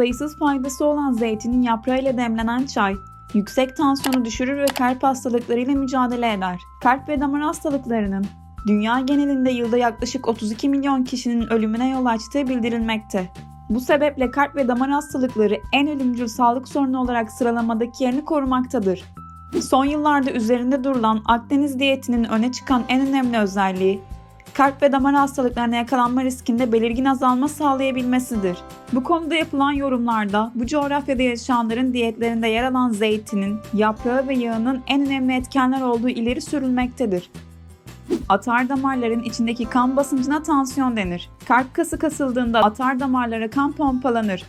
Sayısız faydası olan zeytinin yaprağıyla demlenen çay, yüksek tansiyonu düşürür ve kalp hastalıklarıyla mücadele eder. Kalp ve damar hastalıklarının dünya genelinde yılda yaklaşık 32 milyon kişinin ölümüne yol açtığı bildirilmekte. Bu sebeple kalp ve damar hastalıkları en ölümcül sağlık sorunu olarak sıralamadaki yerini korumaktadır. Son yıllarda üzerinde durulan Akdeniz diyetinin öne çıkan en önemli özelliği, kalp ve damar hastalıklarına yakalanma riskinde belirgin azalma sağlayabilmesidir. Bu konuda yapılan yorumlarda bu coğrafyada yaşayanların diyetlerinde yer alan zeytinin, yaprağı ve yağının en önemli etkenler olduğu ileri sürülmektedir. Atar damarların içindeki kan basıncına tansiyon denir. Kalp kası kasıldığında atar damarlara kan pompalanır.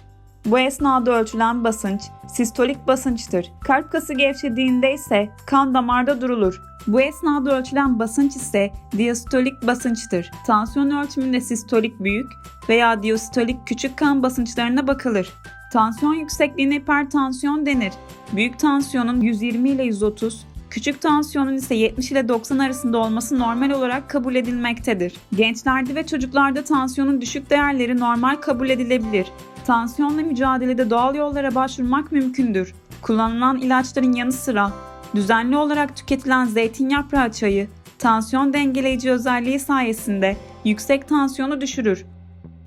Bu esnada ölçülen basınç sistolik basınçtır. Kalp kası gevşediğinde ise kan damarda durulur. Bu esnada ölçülen basınç ise diastolik basınçtır. Tansiyon ölçümünde sistolik büyük veya diastolik küçük kan basınçlarına bakılır. Tansiyon yüksekliğine hipertansiyon denir. Büyük tansiyonun 120 ile 130, Küçük tansiyonun ise 70 ile 90 arasında olması normal olarak kabul edilmektedir. Gençlerde ve çocuklarda tansiyonun düşük değerleri normal kabul edilebilir. Tansiyonla mücadelede doğal yollara başvurmak mümkündür. Kullanılan ilaçların yanı sıra düzenli olarak tüketilen zeytin yaprağı çayı, tansiyon dengeleyici özelliği sayesinde yüksek tansiyonu düşürür.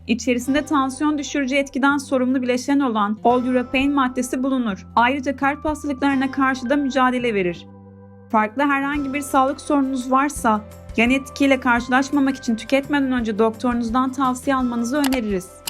İçerisinde tansiyon düşürücü etkiden sorumlu bileşen olan All-European maddesi bulunur. Ayrıca kalp hastalıklarına karşı da mücadele verir. Farklı herhangi bir sağlık sorununuz varsa yan etkiyle karşılaşmamak için tüketmeden önce doktorunuzdan tavsiye almanızı öneririz.